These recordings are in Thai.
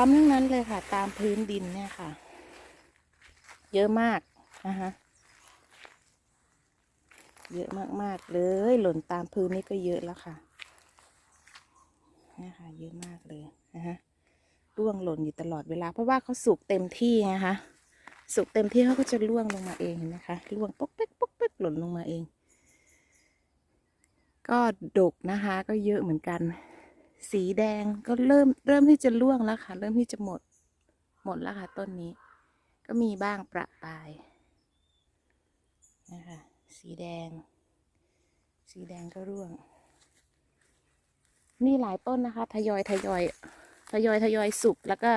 ร้อมทั้งนั้นเลยค่ะ ตามพื้นดินเนี่ยค่ะ เยอะมากนะคะเยอะมากๆเลย หล่นตามพื้นนี่ก็เยอะแล้วค่ะนี่ค่ะเยอะมากเลยนะคะร่วงหล่นอยู่ตลอดเวลา เพราะว่าเขาสุกเต็มที่นะคะสุกเต็มที่เขาก็จะร่วงลงมาเองเห็นะคะร่วงป๊กเป๊กป๊กเป๊กหล่นลงมาเอง ก็ดกนะคะ ก็เยอะเหมือนกัน สีแดงก็เริ่มเริ่มที่จะร่วงแล้วค่ะ เริ่มที่จะหมด หมดแล้วค่ะ ต้นนี้ ก็มีบ้างประปรายนะคะสีแดง สีแดงก็ร่วงมีหลายต้นนะคะ ทยอยทยอยทยอยทยอยสุกแล้วก็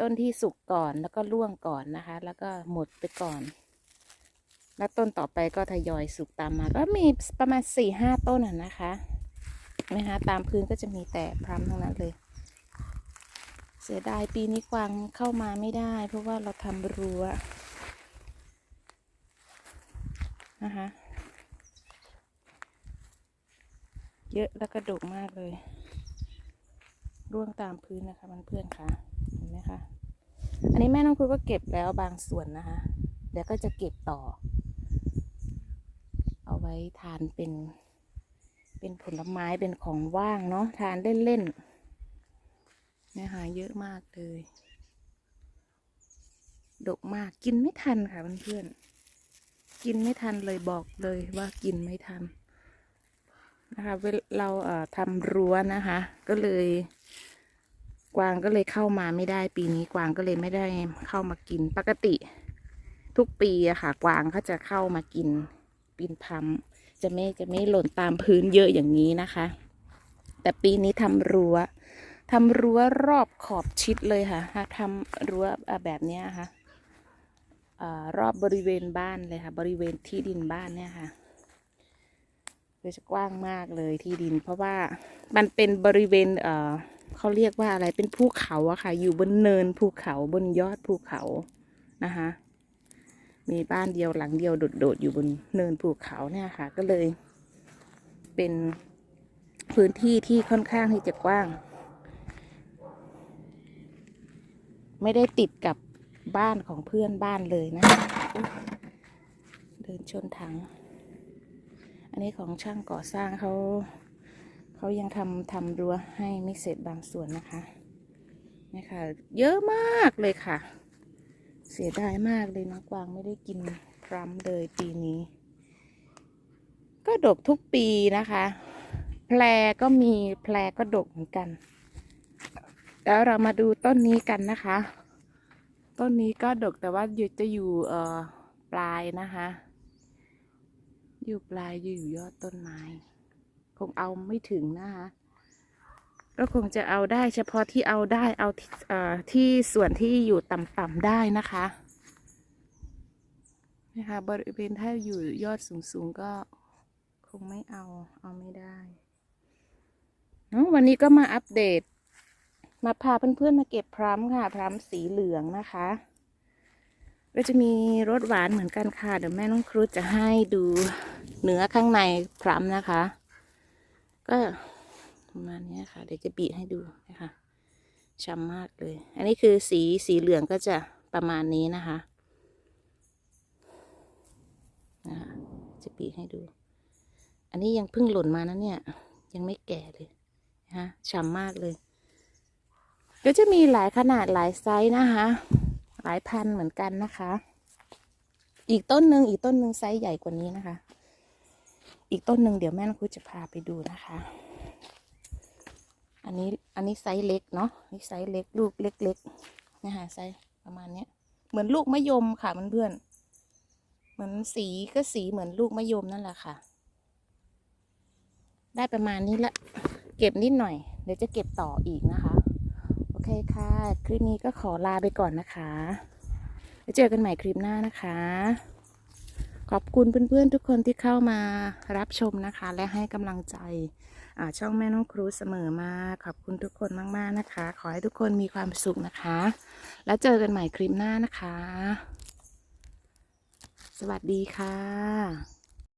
ต้นที่สุกก่อนแล้วก็ร่วงก่อนนะคะ แล้วก็หมดไปก่อน แล้วต้นต่อไปก็ทยอยสุกตามมา ก็มีประมาณสี่ห้าต้นนะคะ นะคะตามพื้นก็จะมีแต่พรำทั้งนั้นเลย เสียดายปีนี้กวางเข้ามาไม่ได้ เพราะว่าเราทำรั้วนะคะเยอะแล้วก็ดกมากเลย ร่วงตามพื้นนะคะมันเพื่อนๆค่ะเห็นไหมคะ อันนี้แม่น้องครูก็เก็บแล้วบางส่วนนะคะ เดี๋ยวก็จะเก็บต่อ เอาไว้ทานเป็น เป็นผลไม้เป็นของว่างเนาะทานเล่นๆนะคะเยอะมากเลย ดกมากกินไม่ทันค่ะเพื่อนๆกินไม่ทันเลยบอกเลยว่ากินไม่ทันนะคะเวลเราเอ่อทำรั้วนะคะ ก็เลย กวางก็เลยเข้ามาไม่ได้ปีนี้กวางก็เลยไม่ได้เข้ามากินปกติ ทุกปีอะค่ะ กวางเขาจะเข้ามากินปีนพัม จะไม่จะไม่หล่นตามพื้นเยอะอย่างนี้นะคะ แต่ปีนี้ทำรั้วทำรั้วรอบขอบชิดเลยค่ะทำรั้วแบบนี้ค่ะอรอบบริเวณบ้านเลยค่ะ บริเวณที่ดินบ้านเนี่ยค่ะโดยจะกว้างมากเลยที่ดิน เพราะว่ามันเป็นบริเวณเออเขาเรียกว่าอะไรเป็นภูเขาอะค่ะ อยู่บนเนินภูเขาบนยอดภูเขานะคะ มีบ้านเดียวหลังเดียวโดดๆอยู่บนเนินภูเขาเนี่ยค่ะ ก็เลย เป็นพื้นที่ที่ค่อนข้างที่จะกว้าง ไม่ได้ติดกับบ้านของเพื่อนบ้านเลยนะ เดินชนถัง อันนี้ของช่างก่อสร้างเขาเขายังทำทำรั้วให้ไม่เสร็จบางส่วนนะคะนี่ค่ะ เยอะมากเลยค่ะ เสียดายมากเลยน้องกวางไม่ได้กินพรัมเลยปีนี้ ก็ดกทุกปีนะคะ แพรก็มีแพรก็ดกเหมือนกัน แล้วเรามาดูต้นนี้กันนะคะ ต้นนี้ก็ดกแต่ว่าอยู่จะอยู่เอ่อปลายนะคะ อยู่ปลายอยู่ยอดต้นไม้ คงเอาไม่ถึงนะคะ ก็คงจะเอาได้เฉพาะที่เอาได้เอาที่เอ่อที่ส่วนที่อยู่ต่ำๆได้นะคะนะคะบริเวณถ้าอยู่ยอดสูงๆก็คงไม่เอาเอาไม่ได้เนอะวันนี้ก็มาอัปเดต มาพาเพื่อนๆมาเก็บพรัมค่ะพรัมสีเหลืองนะคะก็จะมีรสหวานเหมือนกันค่ะ เดี๋ยวแม่น้องครุฑจะให้ดูเนื้อข้างในพรัมนะคะ ก็ ประมาณนี้ค่ะ เดี๋ยวจะบีให้ดูนะคะช้ำมากเลย อันนี้คือสีสีเหลืองก็จะประมาณนี้นะคะนะคะจะบีให้ดู อันนี้ยังเพิ่งหล่นมานะเนี่ย ยังไม่แก่เลยนะคะช้ำมากเลยก็จะมีหลายขนาดหลายไซส์นะคะ หลายพันเหมือนกันนะคะ อีกต้นหนึ่งอีกต้นหนึ่งไซส์ใหญ่กว่านี้นะคะ อีกต้นหนึ่งเดี๋ยวแม่นคุจะพาไปดูนะคะ อันนี้อันนี้ไซส์เล็กเนาะนี่ไซส์เล็กลูกเล็กๆนะคะไซส์ประมาณเนี้ยเหมือนลูกมะยมค่ะเพื่อนๆเหมือนสีก็สีเหมือนลูกมะยมนั่นแหละค่ะ ได้ประมาณนี้ละเก็บนิดหน่อย เดี๋ยวจะเก็บต่ออีกนะคะ โอเคค่ะ คลิปนี้ก็ขอลาไปก่อนนะคะไว้วเจอกันใหม่คลิปหน้านะคะ ขอบคุณเพื่อนๆทุกคนที่เข้ามารับชมนะคะ และให้กำลังใจช่องแม่น้องครูเสมอมาขอบคุณทุกคนมากๆนะคะ ขอให้ทุกคนมีความสุขนะคะ แล้วเจอกันใหม่คลิปหน้านะคะ สวัสดีค่ะ